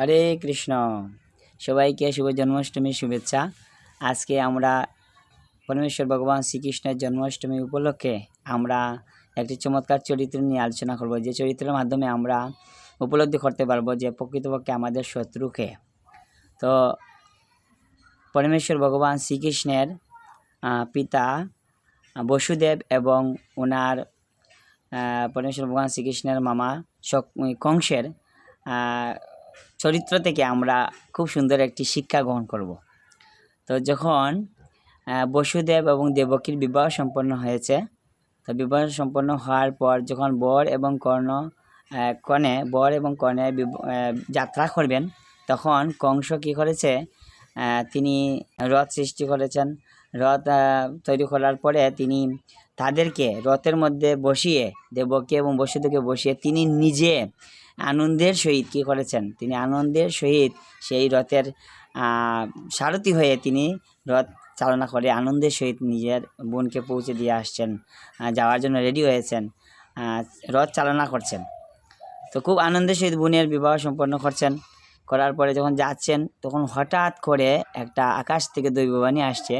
হরে কৃষ্ণ। সবাইকে শুভ জন্মাষ্টমীর শুভেচ্ছা। আজকে আমরা পরমেশ্বর ভগবান শ্রীকৃষ্ণের জন্মাষ্টমী উপলক্ষে আমরা একটি চমৎকার চরিত্র নিয়ে আলোচনা করব, যে চরিত্রের মাধ্যমে আমরা উপলব্ধি করতে পারব যে প্রকৃতপক্ষে আমাদের শত্রুকে। তো পরমেশ্বর ভগবান শ্রীকৃষ্ণের পিতা বসুদেব এবং ওনার পরমেশ্বর ভগবান শ্রীকৃষ্ণের মামা শক- কংসের চরিত্র থেকে আমরা খুব সুন্দর একটি শিক্ষা গ্রহণ করব। তো যখন বসুদেব এবং দেবকীর বিবাহ সম্পন্ন হয়েছে, তো বিবাহ সম্পন্ন হওয়ার পর যখন বর এবং কর্ণ কনে, বর এবং কনে যাত্রা করবেন, তখন কংস কী করেছে? তিনি রথ সৃষ্টি করেছেন রথ তৈরি করার পরে তিনি তাদেরকে রথের মধ্যে বসিয়ে দেবকে এবং বসুদেবকে বসিয়ে তিনি নিজে আনন্দের সহিত কী করেছেন? তিনি আনন্দের সহিত সেই রথের সারথি হয়ে তিনি রথ চালনা করে আনন্দের সহিত নিজের বোনকে পৌঁছে দিয়ে আসছেন যাওয়ার জন্য রেডি হয়েছেন রথ চালনা করছেন। তো খুব আনন্দের সহিত বোনের বিবাহ সম্পন্ন করছেন। করার পরে যখন যাচ্ছেন, তখন হঠাৎ করে একটা আকাশ থেকে দৈববাণী আসছে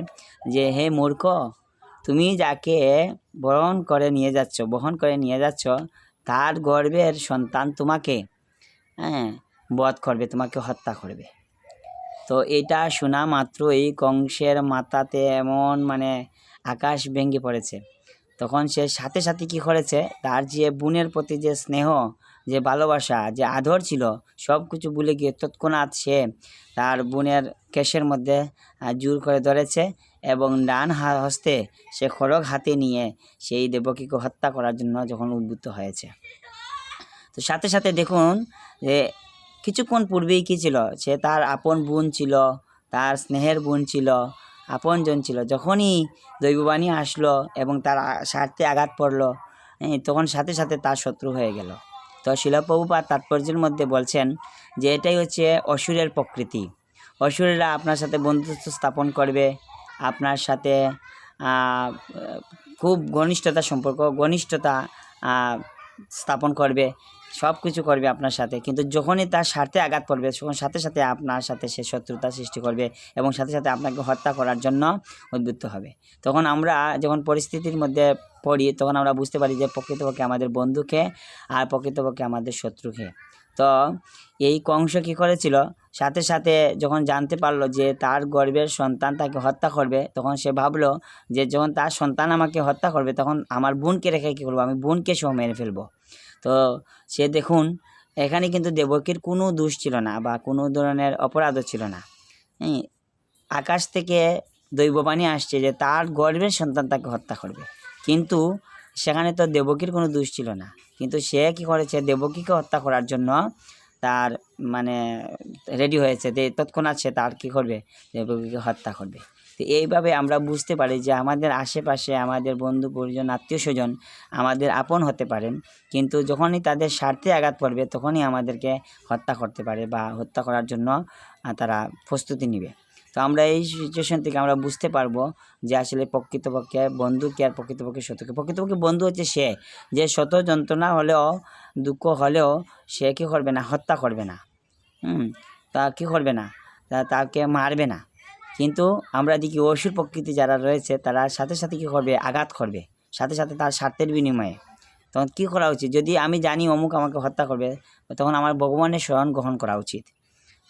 যে, হে মূর্খ, তুমি যাকে বরণ করে নিয়ে যাচ্ছ, বহন করে নিয়ে যাচ্ছ, তার গর্বের সন্তান তোমাকে হ্যাঁ বধ করবে, তোমাকে হত্যা করবে। তো এটা শোনা মাত্রই কংসের মাথাতে এমন মানে আকাশ ভেঙে পড়েছে। তখন সে সাথে সাথে কি করেছে? তার যে বোনের প্রতি যে স্নেহ যে ভালোবাসা, যে আদর ছিল, সব কিছু ভুলে গিয়ে তৎক্ষণাৎ সে তার বোনের কেশের মধ্যে জোর করে ধরেছে এবং ডান হস্তে সে খড়গ হাতে নিয়ে সেই দেবকীকে হত্যা করার জন্য যখন উদ্বুদ্ধ হয়েছে। তো সাথে সাথে দেখুন যে কিছুক্ষণ পূর্বেই কী ছিল? সে তার আপন বোন ছিল, তার স্নেহের বোন ছিল, আপনজন ছিল। যখনই দৈববাণী আসলো এবং তার স্বার্থে আঘাত পড়ল তখন সাথে সাথে তার শত্রু হয়ে গেল। তো শিলপ্রভুপাত তাৎপর্যের মধ্যে বলছেন যে এটাই হচ্ছে অসুরের প্রকৃতি। অসুরেরা আপনার সাথে বন্ধুত্ব স্থাপন করবে, আপনার সাথে খুব ঘনিষ্ঠতা সম্পর্ক, ঘনিষ্ঠতা স্থাপন করবে। সব কিছু করবে আপনার সাথে। কিন্তু যখনই তার স্বার্থে আঘাত পড়বে, তখন সাথে সাথে আপনার সাথে সে শত্রুতা সৃষ্টি করবে এবং সাথে সাথে আপনাকে হত্যা করার জন্য উদ্বুদ্ধ হবে। তখন আমরা যখন পরিস্থিতির মধ্যে পড়ি, তখন আমরা বুঝতে পারি যে প্রকৃতপক্ষে আমাদের বন্ধুকে আর প্রকৃতপক্ষে আমাদের শত্রুকে। তো এই কংস কী করেছিল? সাথে সাথে যখন জানতে পারল যে তার গর্বের সন্তান তাকে হত্যা করবে, তখন সে ভাবলো যে যখন তার সন্তান আমাকে হত্যা করবে, তখন আমার বোনকে রেখে কী করব? আমি বোনকে সহ মেরে ফেলব। তো সে দেখুন, এখানে কিন্তু দেবকীর কোনো দোষ ছিল না বা কোনো ধরনের অপরাধও ছিল না। আকাশ থেকে দৈববাণী আসছে যে তার গর্বের সন্তান তাকে হত্যা করবে। কিন্তু সেখানে তো দেবকীর কোনো দোষ ছিল না। কিন্তু সে কি করেছে? দেবকীকে হত্যা করার জন্য তার মানে রেডি হয়েছে, যে তৎক্ষণাৎ সে তার কী করবে? রোগীকে হত্যা করবে। তো এইভাবে আমরা বুঝতে পারি যে আমাদের আশেপাশে আমাদের বন্ধু, পরিজন, আত্মীয় স্বজন আমাদের আপন হতে পারেন, কিন্তু যখনই তাদের স্বার্থে আঘাত পড়বে তখনই আমাদেরকে হত্যা করতে পারে বা হত্যা করার জন্য তারা প্রস্তুতি নেবে। তো আমরা এই সিচুয়েশন থেকে আমরা বুঝতে পারব যে আসলে প্রকৃতপক্ষে বন্ধুকে আর প্রকৃতপক্ষে শত্রুকে। প্রকৃতপক্ষে বন্ধু হচ্ছে সে। যে শত যন্ত্রণা হলেও, দুঃখ হলেও সে কী করবে না? হত্যা করবে না। হুম, তা কী করবে না? তা তাকে মারবে না। কিন্তু আমরা দেখি অসুর প্রকৃতি যারা রয়েছে, তারা সাথে সাথে কী করবে? আঘাত করবে। সাথে সাথে তার স্বার্থের বিনিময়ে। তখন কী করা উচিত? যদি আমি জানি অমুক আমাকে হত্যা করবে, তখন আমার ভগবানের শরণ গ্রহণ করা উচিত।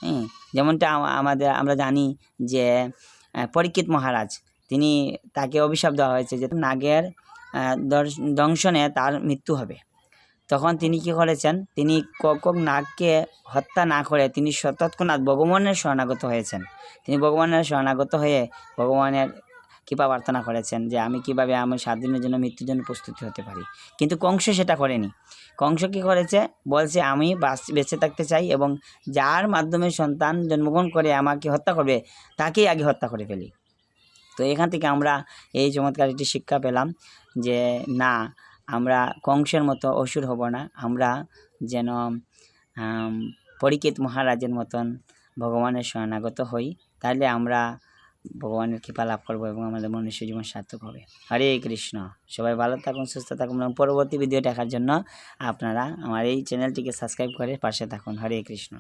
হ্যাঁ যেমনটা আমাদের, আমরা জানি যে পরীক্ষিত মহারাজ, তিনি তাকে অভিশাপ দেওয়া হয়েছে যে, নাগের দংশনে তার মৃত্যু হবে। তখন তিনি কি করেছেন? তিনি কক নাগকে হত্যা না করে তিনি তৎক্ষণাৎ ভগবানের শরণাগত হয়েছেন। তিনি ভগবানের শরণাগত হয়ে ভগবানের কৃপা প্রার্থনা করেছেন? যে আমি কীভাবে আমি সাত দিনের জন্য মৃত্যুর জন্য প্রস্তুতি হতে পারি? কিন্তু কংস সেটা করেনি। কংস কী করেছে? বলছে আমি বাঁচ- থাকতে চাই এবং যার মাধ্যমে সন্তান জন্মগ্রহণ করে আমাকে হত্যা করবে তাকেই আগে হত্যা করে ফেলি। তো এখান থেকে আমরা এই চমৎকার একটি শিক্ষা পেলাম যে না আমরা কংসের মতো অসুর হব না। আমরা যেন আম, পরীক্ষিত মহারাজের মতন ভগবানের শরণাগত হই। তাহলে আমরা ভগবানের কৃপা লাভ করব এবং আমাদের মনুষ্য জীবন সার্থক হবে। হরে কৃষ্ণ। সবাই ভালো থাকুন, সুস্থ থাকুন এবং পরবর্তী ভিডিও দেখার জন্য আপনারা আমার এই চ্যানেলটিকে সাবস্ক্রাইব করে পাশে থাকুন। হরে কৃষ্ণ।